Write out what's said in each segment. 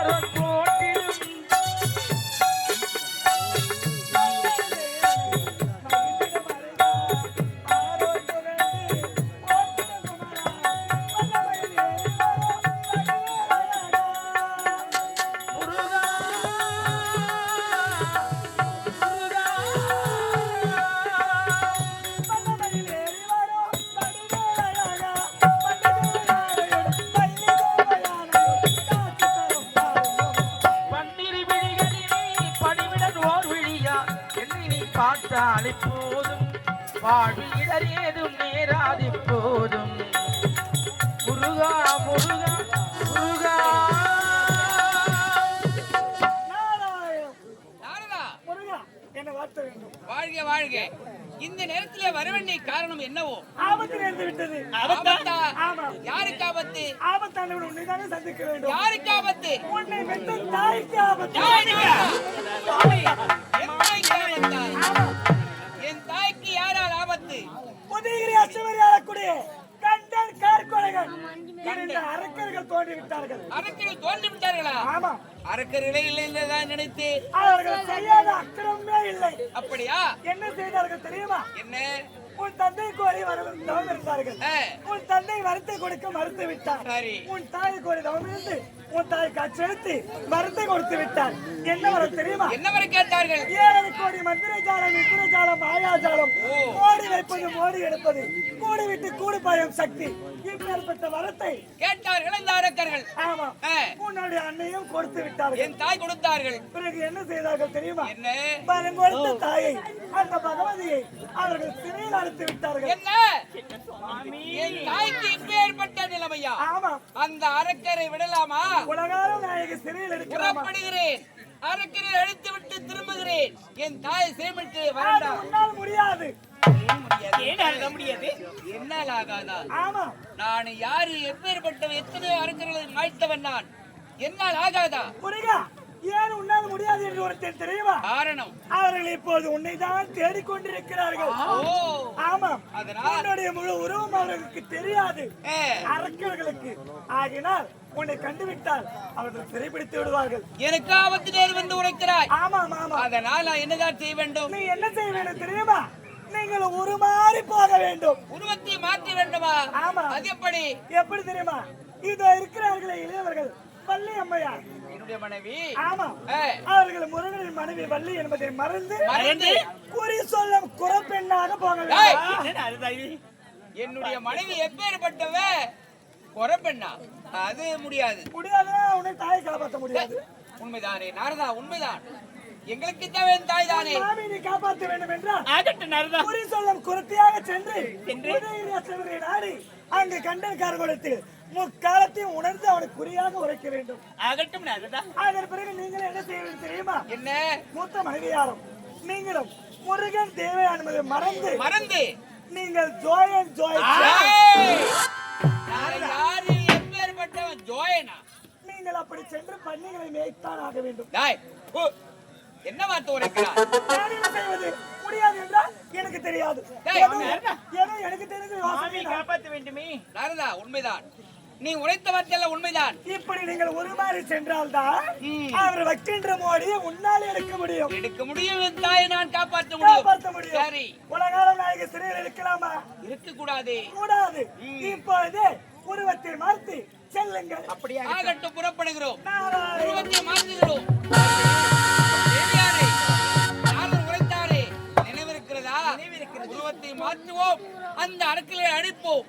Arrancó. காரணம் என்னவோ? ஆபத்து நேர்ந்து விட்டது. ஆபத்தா? யாருக்கு ஆபத்து? ஆபத்தானவன் உன்னை தானே சந்திக்க வேண்டும். யாருக்கு ஆபத்து? உன்னை பெற்ற தாய்க்கு ஆபத்து? என் தாய்க்கு யாரால் ஆபத்து? உதயகிரி அசுவரி ஆளக்கூடிய கண்டன் கார்கொலைகள். இரண்டு அரக்கர்கள் தோன்றி விட்டார்கள் அரக்கர்கள் தோன்றி விட்டார்களா ஆமா. அரக்கர்களே இல்லை என்றுதான் நினைத்து. அவர்கள் செய்யாத அக்கிரமே இல்லை. அப்படியா? என்ன செய்தார்கள் தெரியுமா? என்ன? உன் தந்தை கோரி வர தவம் இருந்தார்கள் ஆ, உன் தந்தை வரத்தை கொடுக்க மறுத்து விட்டார் உன் தாய் கோரி தவம் இருந்து உன் தாய் காட்செடுத்து வரத்தை கொடுத்து விட்டார் என்ன வர தெரியுமா? என்ன வரை கேட்டார்கள்? ஏழரை கோடி மந்திர ஜாலம் இந்திர ஜாலம் மாயாஜாலம் ஓ. மோடி வைப்பது மோடி எடுப்பது கூடி விட்டு கூடு பாயும் சக்தி. இப்பேற்பட்ட வரத்தை கேட்டார்கள் இந்த அரக்கர்கள் ஆமா உன்னுடைய அன்னையும் கொடுத்து விட்டார்கள். என் தாய் கொடுத்தார்கள். பிறகு என்ன செய்தார்கள் தெரியுமா? என்ன? கொடுத்த தாயை அந்த பகவதியை அவர்கள் சிறையில் அடைத்து விட்டார்கள். என்ன? என் தாய்க்கு இப்ப ஏற்பட்ட நிலைமையா? ஆமா. அந்த அரக்கரை விடலாமா? உலகால நாயகி சிறையில் புறப்படுகிறேன். அரக்கரை அழித்து விட்டு திரும்புகிறேன். என் தாய் சேமிட்டு அது வேண்டாம் உன்னால் முடியாது முடியாது? என்னால் ஆகாதா? ஆமா. நான் யாரு? எப்பேற்பட்ட எத்தனையோ அரக்கர்களை மாய்த்தவன் நான். என்னால் ஆகாதா? முருகா ஏன் உன்னால் முடியாது என்று ஒருத்தன் தெரியுமா? காரணம். அவர்கள் இப்போது உன்னை தான் தேடிக்கொண்டிருக்கிறார்கள் ஓ. ஆமா. அதனால்? உன்னுடைய முழு உருவம் அவர்களுக்கு தெரியாது. அரக்கர்களுக்கு ஆகினால் உன்னை கண்டுவிட்டால் அவர்கள் சிறைப்பிடித்து விடுவார்கள். எனக்கு ஆபத்து நேர் வந்து உரைக்கிறாய். ஆமா ஆமா அதனால் என்னதான் செய்ய வேண்டும்? நீ என்ன செய்ய வேண்டும் தெரியுமா? நீங்கள் உருமாறி போக வேண்டும். உருவத்தை மாற்ற வேண்டுமா? ஆமா. அது எப்படி? எப்படி தெரியுமா? இதோ இருக்கிறார்களே இளையவர்கள் வள்ளி அம்மையார். என்னுடைய மனைவி. ஆமா. அவர்கள் முருகனின் மனைவி வள்ளி என்பதை மறந்து மறந்து? குறி சொல்லும் குறப்பெண்ணாக போக வேண்டும். என்னுடைய மனைவி எப்பேற்பட்டவ? குறப்பெண்ணா. அது முடியாது. முடியாதுன்னா உன்னை தாயை காப்பாற்ற முடியாது. உண்மைதானே? நாரதா உண்மைதான். எங்களுக்கு தேவை தாய் தானே நீ காப்பாற்ற வேண்டும் என்றால் ஆகட்டும் நாரதா. குறி சொல்லும் குரத்தியாக சென்று உதயகிரி நாடி அங்கு கண்டன்காரர்களுக்கு முக்காலத்தையும் உணர்ந்து அவனுக்கு குறியாக உரைக்க வேண்டும். ஆகட்டும் நாரதா. அதன் பிறகு நீங்கள் என்ன செய்ய வேண்டும் தெரியுமா? என்ன? மூத்த மனைவியாரும் நீங்களும் முருகன் தேவையான என்பதை மறந்து மறந்து. நீங்கள் ஜோயன் ஜோயனா. நீங்கள் அப்படி சென்று பன்னிகளை மேய்த்தான் ஆக வேண்டும். என்ன வார்த்தை உரைக்கிறார் நான் என்ன செய்வது? முடியாது என்றால் எனக்கு தெரியாது. ஏதோ எனக்கு தெரிஞ்ச தான். காப்பாற்ற வேண்டுமே. நாரதா உண்மைதான். நீ உரைத்த வார்த்தை எல்லாம் உண்மைதான். இப்படி நீங்கள் உருமாறி சென்றால்தான் ம். அவர் வைக்கின்ற மோடியை உன்னால் எடுக்க முடியும். எடுக்க முடியும் தாயை நான் காப்பாற்ற முடியும். காப்பாற்ற முடியும். சரி. உலகாலம் நாயக சிறையில் இருக்கலாமா? இருக்க கூடாது. கூடாது. இப்பொழுது உருவத்தை மாற்றி செல்லுங்கள். அப்படியா ஆகட்டும் புறப்படுகிறோம். உருவத்தை மாற்றுகிறோம். மாற்றுவோம். அந்த அரக்கிலே அழிப்போம்.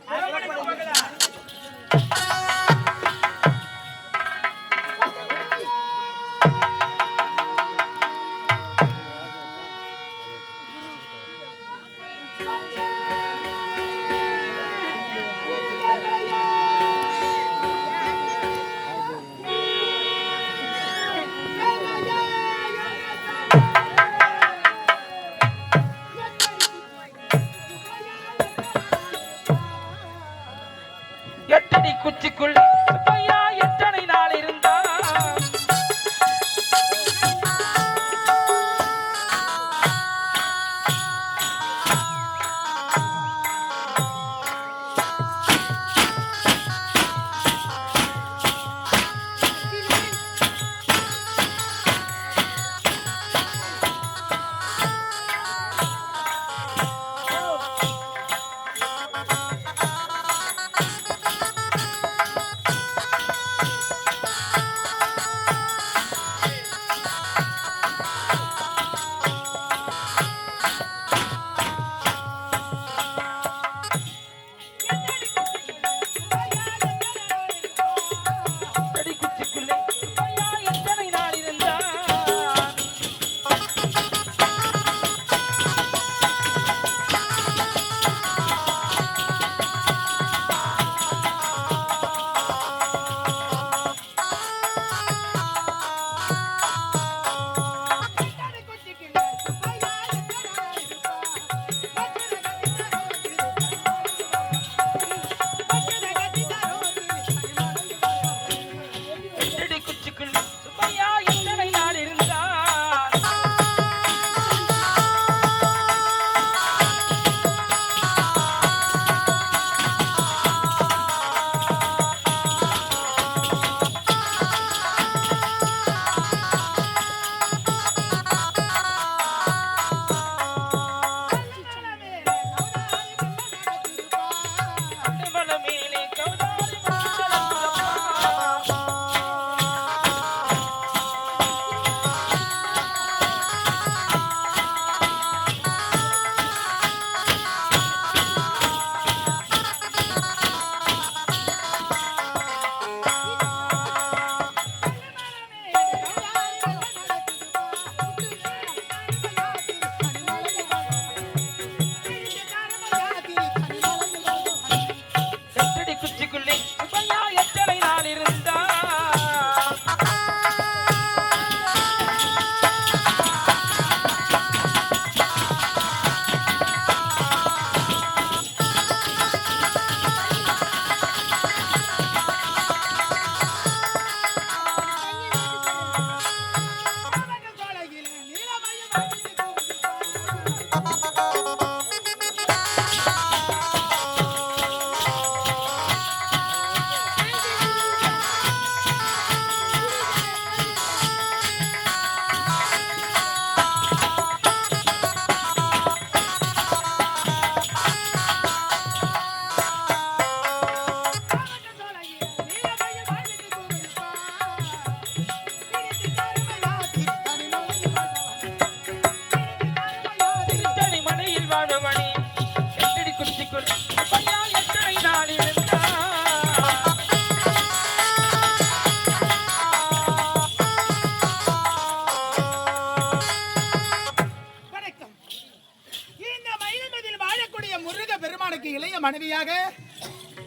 முருக பெருமானுக்கு இளைய மனைவியாக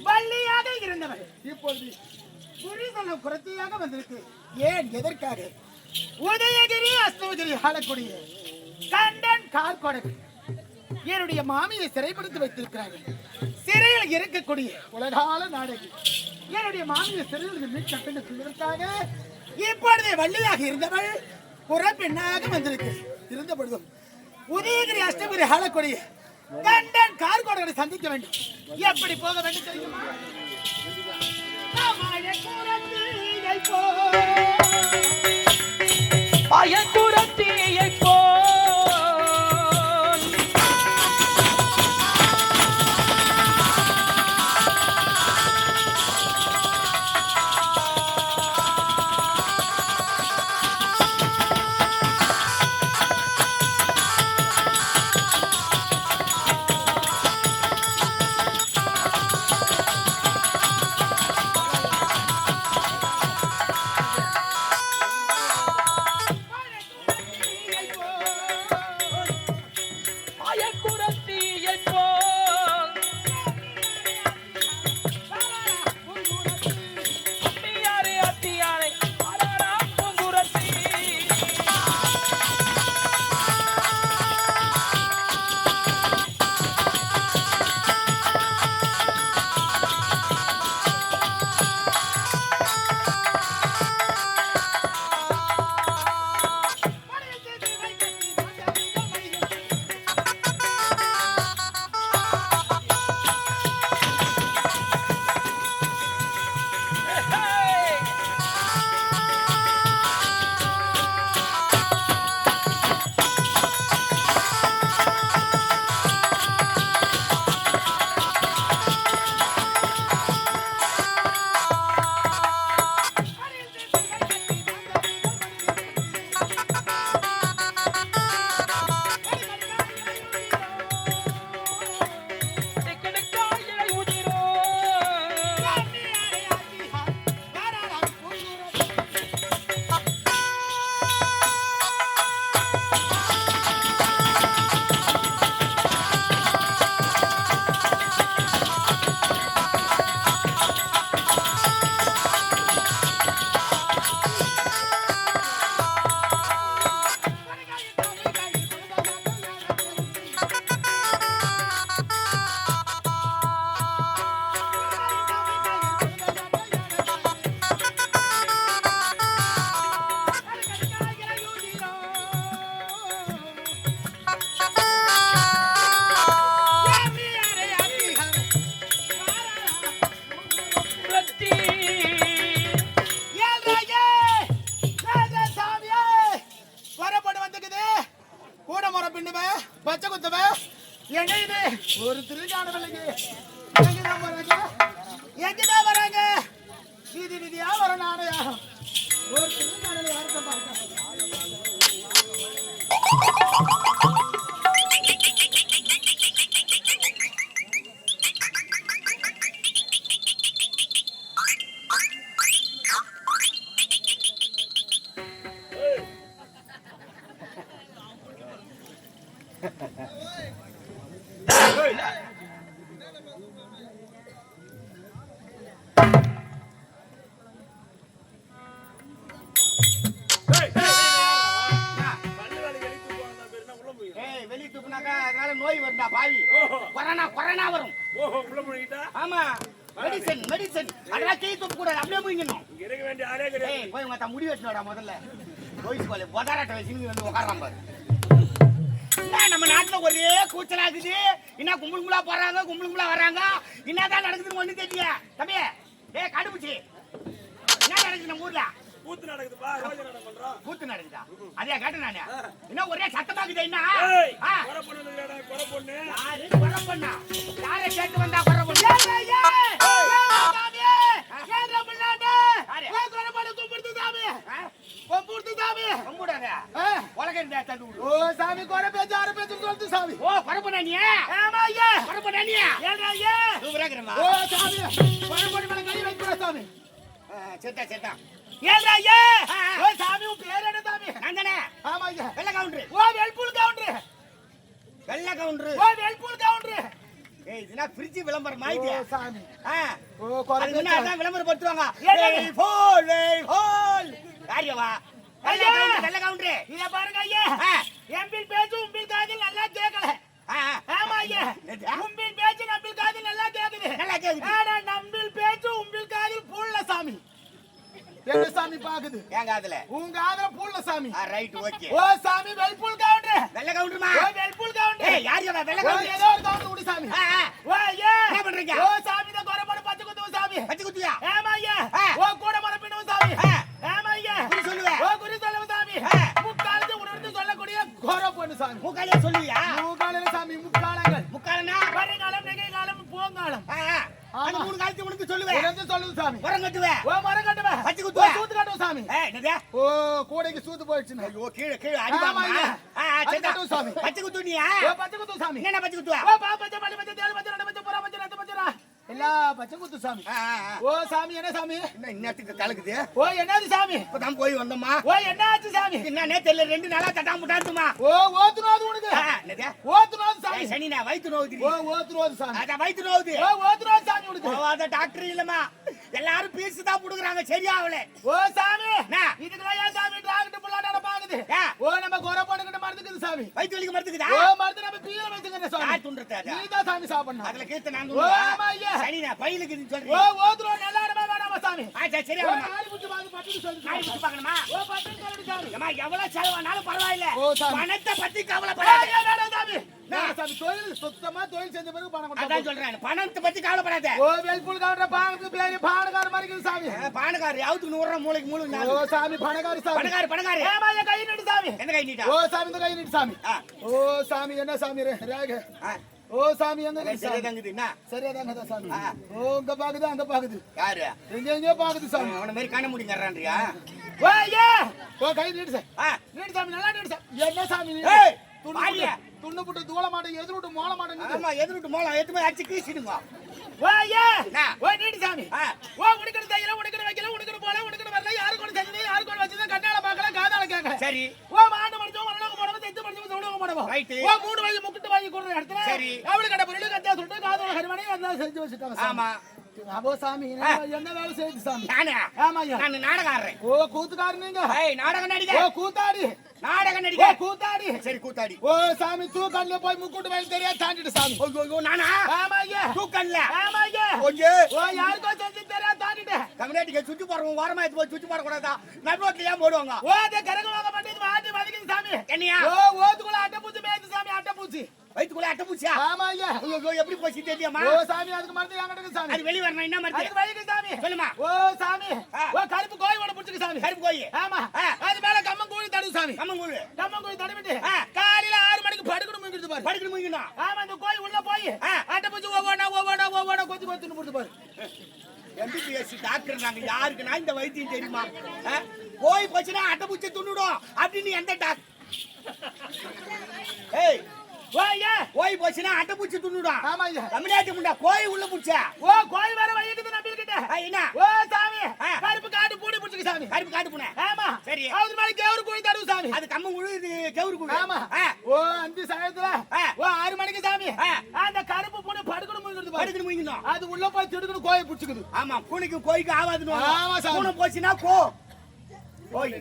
வள்ளியாக இருந்தவர் இப்பொழுது புரிதலும் குரத்தியாக வந்திருக்கு. ஏன் எதற்காக? உதயகிரி அஸ்தவகிரி ஆளக்கூடிய கண்டன் கார்கொடகு என்னுடைய மாமியை சிறைப்படுத்தி வைத்திருக்கிறார்கள். சிறையில் இருக்கக்கூடிய உலகால நாடகி. என்னுடைய மாமியை சிறையில் மீட்க பெண்ணுக்காக இப்பொழுது வள்ளியாக இருந்தவள் புறப்பெண்ணாக வந்திருக்கு. இருந்த பொழுதும் உதயகிரி அஷ்டபுரி ஆளக்கூடிய கண்டன் கார்கோடகளை சந்திக்க வேண்டும். எப்படி போக வேண்டும் தெரியுமா? மழைக்குறத்தியை வீதியா ஆமா. மெடிசன் மெடிசன் அதெல்லாம் கீழ் கூடாது அப்படியே இங்க இருக்க வேண்டிய ஆளே கிடையாது. போய் உங்க முடி வெட்டணும்டா முதல்ல. போய் போல பொதாராட்ட வச்சு வந்து உட்காராம பாரு. நம்ம நாட்டுல ஒரே கூச்சலா இருக்குது. என்ன கும்பல் கும்பலா போறாங்க கும்பல் கும்பலா வராங்க என்னதான் நடக்குதுன்னு ஒண்ணு தெரியல. தம்பி ஏய் கடுப்புச்சி என்ன நடக்குது நம்ம ஊர்ல? கூத்து நடக்குதுப்பா ரோஜ நாடகம் பண்றோம் கூத்து நடக்குதா? அதையா கேட்டேன் நானு. என்ன ஒரே சத்தமாக்குது என்ன? கொலை இல்லடா, கொலை பொண்ணு. யாரு கொலை பண்ணா? யாரை கேட்டு வந்தா கொலை பண்ணா? சாமி, கொலை பேச்சு, பேச்சுன்னு சொல்லுது சாமி. ஓ, கொலை பண்ணா நீ? கொலை பண்ணா நீ? கேக்குறேம்மா ஓ சாமி. பழமொழி மேல கை வைக்கிற சாமி. செத்தா செத்தா ஏன்டா ஐயா. ஓ சாமி உன் பேர் என்ன சாமி? நான் தானே? ஆமா ஐயா. வெள்ள கவுண்டரு. ஓ வெல்பூல் கவுண்டர். வெள்ள கவுண்டரு. ஓ வெல்பூல் கவுண்டர். ஏய் இதுனா ஃப்ரிட்ஜ் விளம்பரம் ஓ மாயிட்டியா சாமி. ஆ. ஓ முன்ன அதான் விளம்பரப்படுத்துவாங்க. என்னது? ஏய் போல் ஏய் போல் யாரியவா வெள்ள ஐயா. கவுண்டர் வெள்ள கவுண்டரு. இத பாருங்க ஐயா. எம்பில் பேச்சு உம்பில் காதில் நல்லா ஆ. ஆமா ஐயா? உம்பில் பேச்சு நம்பில் காதில் நல்லா கேக்குது நல்லா கேக்குது. ஆனா நம்பில் பேச்சு உம்பில் காதில் பூள்ள சாமி. என்ன சாமி பாக்குது? ஏங்க அதுல உங்க ஆதர பூள்ள சாமி. ரைட் ஓகே ஓ சாமி வெல்பூல் கவுண்டர். வெள்ள கவுண்டருமா? ஓ வெல்பூல் கவுண்டர். ஏய் யாரியவா வெள்ள கவுண்டர். ஏதோ ஒரு கவுண்டர் விடு சாமி. ஓ ஐயா. என்ன பண்றீங்க? ஓ சாமி தான் குறைபாடு பச்சை குத்துவோம் சாமி. பச்சை குத்தியா ஆமா ஐயா. ஓ கூட மர பின்னுவோம் சாமி. ஆமா ஐயா. குறி சொல்லுவ. ஓ குறி சொல்லுவோம் சாமி. முக்காலத்து உணர்ந்து சொல்லக்கூடிய கோர பொண்ணு சாமி. மூக்காலியா சொல்லுவியா? முக்காலில சாமி முக்காலங்கள். முக்காலனா வருங்காலம் நிகழ்காலம் போங்காலம். அந்த மூணு காலத்து உனக்கு சொல்லுவேன் உணர்ந்து சொல்லுது சாமி உரம் கட்டுவேன் ஓ மரம் கட்டுவேன் பச்சை குத்துவ. சூத்து கட்டுவோம் சாமி என்னது ஓ கூடைக்கு சூத்து போயிடுச்சுன்னு ஐயோ கீழே கீழே அடி ஐயா. ஆ சரிதான். கட்டுவோம் சாமி. பச்சை குத்துனியா ஓ பச்சை குத்து சாமி என்ன பச்சை குத்துவா ஓ பா பச்சை மல்லி பச்சை தேல் பச்சை ரெண்டு பச்சை புறா பச்சை ரத்த பச்சைரா எல்லா பச்சை குத்து சாமி. ஓ சாமி என்ன சாமி? என்ன இன்னத்துக்கு கலக்குது ஓ என்னது சாமி? இப்பதான் போய் வந்தோமா ஓ என்னாச்சு சாமி? என்னன்னே தெரியல ரெண்டு நாளா தட்டாம முட்டாட்டுமா ஓ ஓத்துனோது உனக்கு? என்னது? ஓத்துனோது சாமி. சனி நான் வயிற்று நோவுது ஓ சாமி. அதான் வயிற்று நோவுது. ஓ ஓத்துனோது சாமி உனக்கு. போவாத டாக்டர் இல்லம்மா. எல்லாரும் பீஸ் தான் புடுக்குறாங்க சரியா அவளே? ஓ சாமி. ஏன் சாமி? டிராக்டர் புள்ளாட ஏன்? ஓ நம்ம குறை போட்டுக்கிட்டு மறந்துக்குது சாமி. வயிற்று வலிக்கு மருத்துக்குதா ஓ மருந்து நம்ம பீல வச்சுக்கிற சாமி. யார்? நீதான் சாமி சாப்பிடணும். அதுல நான் ஓ, ஆமா, ஐயா. சனி நான் பயிலுக்கு ஓ சொல்றேன் ஓத்துனோது நல்லா இடமா வேணாமா சாமி? ஆ சரி ஓ பாத்து பட்டு சொல்லு சாமி. குத்து பார்க்கணுமா? ஓ பட்டு சொல்லு சாமி. ஏம்மா, எவ்வளவு செலவானாலும் பரவாயில்ல. ஓ. பணத்தை பத்தி ஓ, கவலைப்படாத சாமி. தொழில் சுத்தமா தொழில் செஞ்ச பிறகு பணம் அதான் சொல்றேன். பணத்தை பத்தி கவலைப்படாத. ஓ வெல்புல் கவுண்டர் பானுக்கு பேரு பானகார மாதிரி இருக்குது சாமி. ஏ, பானக்காரு யாவுத்துக்கு நூறு மூளைக்கு நாலு. ஓ சாமி பணக்காரி சாமி. பணக்காரு பணக்காரு. ஏமா என் கை நீட்டு சாமி. எந்த கை நீட்டா? ஓ சாமி இந்த கை நீட்டு சாமி. ஓ சாமி என்ன சாமி ரேக? ஓ சாமி எங்க சரியா? தாங்குது என்ன? சரியா தாங்க சாமி? ஆ. ஓ இங்க பாக்குது அங்க பாக்குது. யாரு? எங்க எங்க பாக்குது சாமி. அவன மாதிரி கண்ண முடிங்கறான்றியா ஓ ஐயா! ஓ கை நீட்டு சாமி. ஆ. நீட்டு சாமி நல்லா நீட்டு சாமி. என்ன சாமி நீ? ஏய், துண்ணு வாரியா. புட்டு துண்ணு புட்டு தூள மாட்டேன் எதிர் விட்டு மோள மாட்டேங்குது ஆமா எதிர்ட்டு மோளம் போய் அடிச்சு கீசிடுங்க ஓ என்ன? ஓ நீட்டு சாமி. ஓ உனக்கு தையல உனக்கு வைக்கல உனக்கு போல உனக்கு வரல யாருக்கு ஒன்று செஞ்சது யாருக்கு ஒன்று வச்சது கண்ணால பார்க்கல காதால கேட்கல. சரி. ஓ மாண்டு மடிச்சோம் வரலங்க போடவும் தெத்து மடிச்சோம் சொல்லுங்க போடவும். ஓ மூணு வாங்கி முக்கிட்டு வாங்கி கொடுற இடத்துல சரி. அவளு கடை பொருள் கத்தியா சொல்லிட்டு காதோட கருமணி அதெல்லாம் செஞ்சு வச்சுட்டாங்க. ஆமா. அப்போ சாமி என்ன வேலை செய்யுது சாமி? நானே? ஆமா நான் நாடகம் ஆடுறேன் ஓ கூத்துக்காரு நீங்க. நாடகம் ஓ நடிக கூத்தாடி. நாடகம் ஓ நடிக கூத்தாடி. சரி கூத்தாடி. ஓ சாமி தூக்கல்ல போய் முக்கூட்டு வயல் தெரியா? தாண்டிட்டு சாமி. ஐயோ ஐயோ, நானா? ஆமா ஐயா தூக்கல்ல ஆமா ஐயா ஓ யாருக்கோ செஞ்சு தெரியா? தாண்டிட்டு தமிழ்நாட்டுக்கு சுத்தி போறவங்க ஓரமா எடுத்து போய் சுத்தி போடக்கூடாதா? நடுரோட்ல ஏன் போடுவாங்க? ஓ அதே கரக வாங்க மாட்டேது வாட்டி வதக்குது சாமி. என்னையா? ஓ ஓத்துக்குள்ள அட்டை பூச்சி மேய்ச்சு சாமி அட்டை பூச்சி வயிற்றுக்குள்ள அட்டை பூச்சியா ஆமா ஐயா ஐயோ எப்படி போச்சு தெரியுமா? ஓ சாமி அதுக்கு மருந்து என்கிட்ட சாமி? அது வெளிய வரணும் என்ன மருந்து. வலிக்கு சாமி. சொல்லுமா. ஓ சாமி. ஓ கருப்பு கோழி ஒண்ணு புடிச்சுக்கு சாமி. கருப்பு கோயி ஆமா. அது மேல தடுவு சாமி கம்மங்கூழு கம்மன் கோழி தடவிட்டு. காலையில ஆறு மணிக்கு படுக்கணும் முடிஞ்சது பாரு. படுக்கணும் முடிக்கணும் ஆமா இந்த கோழி உள்ள போய். அட்டை பூச்சி ஒவ்வொன்னா ஒவ்வொன்னா ஒவ்வொன்னா கொத்தி கொத்தி முடிச்சு பாரு. எம்பிபிஎஸ் டாக்டர் நாங்க யாருக்குன்னா இந்த வைத்தியம் தெரியுமா? போய் போச்சுன்னா அட்டை பூச்சி துண்ணுடும் அப்படின்னு எந்த டாக்டர் ஏய் போய் போச்சுன்னா அட்டை பூச்சி துண்ணுடும் ஆமா ஐயா தமிழ்நாட்டு முண்டா கோய் உள்ள பூச்சா? ஓ கோழி வேற வயிக்குது நம்பி கிட்ட என்ன? ஓ சாமி. கருப்பு காட்டு பூடி புடிச்சுக்கு சாமி. கருப்பு காட்டு பூனை. ஆமா. சரி. அது மேல கேவரு கோழி தடுவு சாமி. அது கம்மங்குழு இது கவுரு குழு. ஆமா. ஓ அஞ்சு சாயத்துல. ஓ ஆறு மணிக்கு சாமி. அந்த கருப்பு பூனை படுக்கணும் பாரு. படுக்கணும் முடிக்கணும் அது உள்ள போய் திடுக்கணும் கோயை புடிச்சுக்குது. ஆமா பூனைக்கு கோய்க்கு ஆவாதுன்னு ஆமா, சாமி. பூனை போச்சுன்னா கோ. கோய்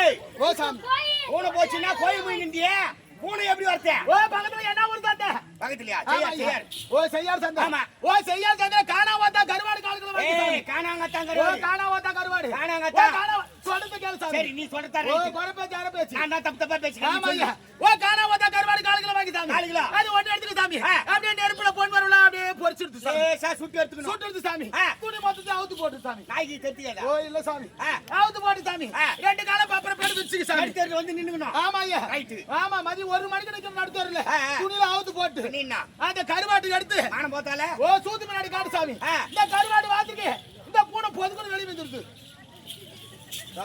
ஏய். ஓ சாமி. பூனை போச்சுன்னா கோய் முடிக்கிண்டியே பூனை எப்படி வரத்த ஓ பக்கத்துல என்ன ஒரு தாத்தா பக்கத்துலயா? செய்யார் ஓ செய்யார் சந்தை ஆமா. ஓ செய்யார் சந்தை காணா வாத்தா கருவாடு காலத்துல ஏய் சாமி. காணாங்கத்தான் ஓ கருவாடு. காணா வாத்தா கருவாடு. காணாங்கத்தா. ஓ காணா சொல்றது கேளு சாமி. சரி நீ சொல்றதா ஓ ரைட் குறை பேச்சு அரை பேச்சு. நான் தான் தப்பு தப்பா பேசுறேன். ஆமா நீ ஐயா சொல்லு. ஓ காணா வாத்தா கருவாடு காலத்துல வாங்கி சாமி. நாலு கிலோ. அது ஒண்ணு எடுத்துக்க சாமி. அப்படியே நெருப்புல பொன் அப்படியே பொரிச்சிடுது சாமி. சுட்டு எடுத்துக்கணும். சாமி. துணி மொத்தத்தை அவுத்து போட்டு சாமி. நாய்க்கு கத்தியாதா ஓ இல்ல சாமி. ஆ. அவுத்து போட்டு சாமி. ரெண்டு வச்சுக்க சாமி. நடுத்தேர்ல வந்து நின்னுக்கணும். ஆமா ஐயா ரைட் ஆமா மதியம் ஒரு மணிக்கு நிக்கிற அவுத்து போட்டு நின்னா. அந்த கருவாட்டு எடுத்து மானம் போத்தால? ஓ சூத்து முன்னாடி காட்டு சாமி. இந்த கருவாடு வாத்துக்கு இந்த பூனை பொதுக்குன்னு வெளியே வந்துருது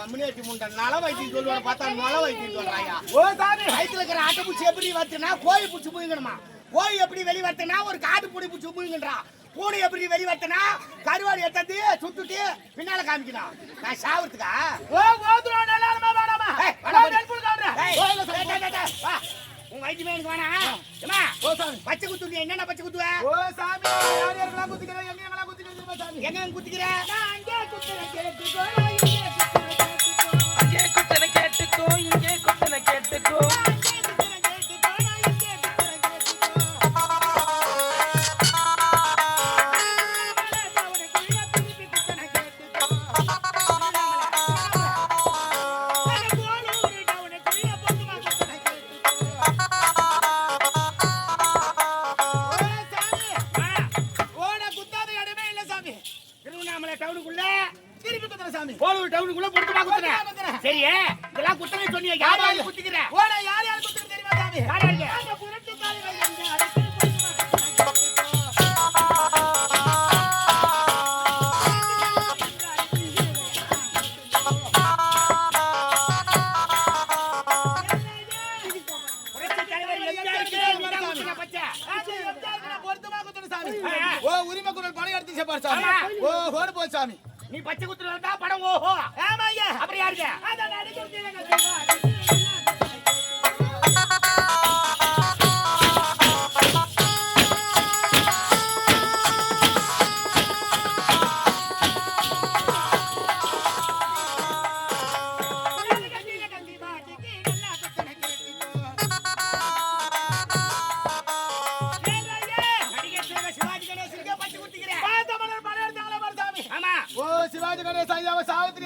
முன்னேற்றி முண்டை நல வைத்தியம் சொல்லுவாங்க பார்த்தா நல வைத்தியம் சொல்றாயா? ஓ சாமி. வயித்துல இருக்கிற ஆட்டை பூச்சி எப்படி வரத்துனா கோழி பூச்சி முழுங்கணுமா கோழி எப்படி வெளி வரத்துனா ஒரு காட்டு பூடி பூச்சி முழுங்கன்றா பூனை எப்படி வெளி வரத்தனா கருவாடு எடுத்தது சுட்டுட்டு பின்னால காமிக்கணும். நான் சாவறதுக்கா? ஓ ஓதுறா நல்லாருமா வேணாமா. உன் எனக்கு ஏம்மா, பச்சை குத்து என்னென்ன பச்சை குத்துவ? ஓ சாமி. யார் யாரெல்லாம் குத்திக்கிறேன் எங்க எங்கெல்லாம் குத்திக்கிறேன் சாமி. எங்க நான் அங்கே குத்துறேன்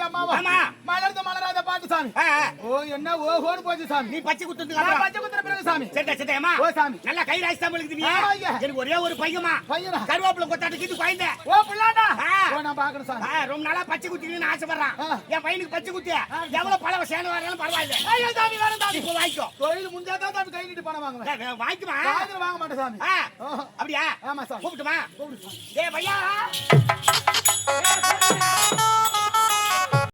அம்மாவா. மலர்ந்த மலராத பாட்டு சாமி. ஓ என்ன ஓ ஓடு போச்சு சாமி. நீ பச்சை குத்துறதுக்கு அப்புறம். பச்சை குத்துற பிறகு சாமி. சரிடா சரிடா ஓ சாமி. நல்லா கை ராசி தான் இருக்குது. எனக்கு ஒரே ஒரு பையமா பையனா? கருவேப்பிலை கொத்தாட்டுக்கு இது குழந்தை. ஓ பிள்ளாடா. ஓ நான் பாக்கணும் சாமி. ரொம்ப நாளா பச்சை குத்திக்கணும்னு ஆசைப்படுறான். என் பையனுக்கு பச்சை குத்தி. எவ்வளவு பல சேலம் வராலும் பரவாயில்ல. ஐயோ சாமி வேணும் சாமி. இப்போ வாங்கிக்கோ. தொழில் முடிஞ்சாதான் சாமி கை நீட்டு பணம் வாங்குவேன். வாங்கிக்குமா? வாங்க மாட்டேன் சாமி. அப்படியா? ஆமா சாமி. கூப்பிட்டுமா? ஏ பையா.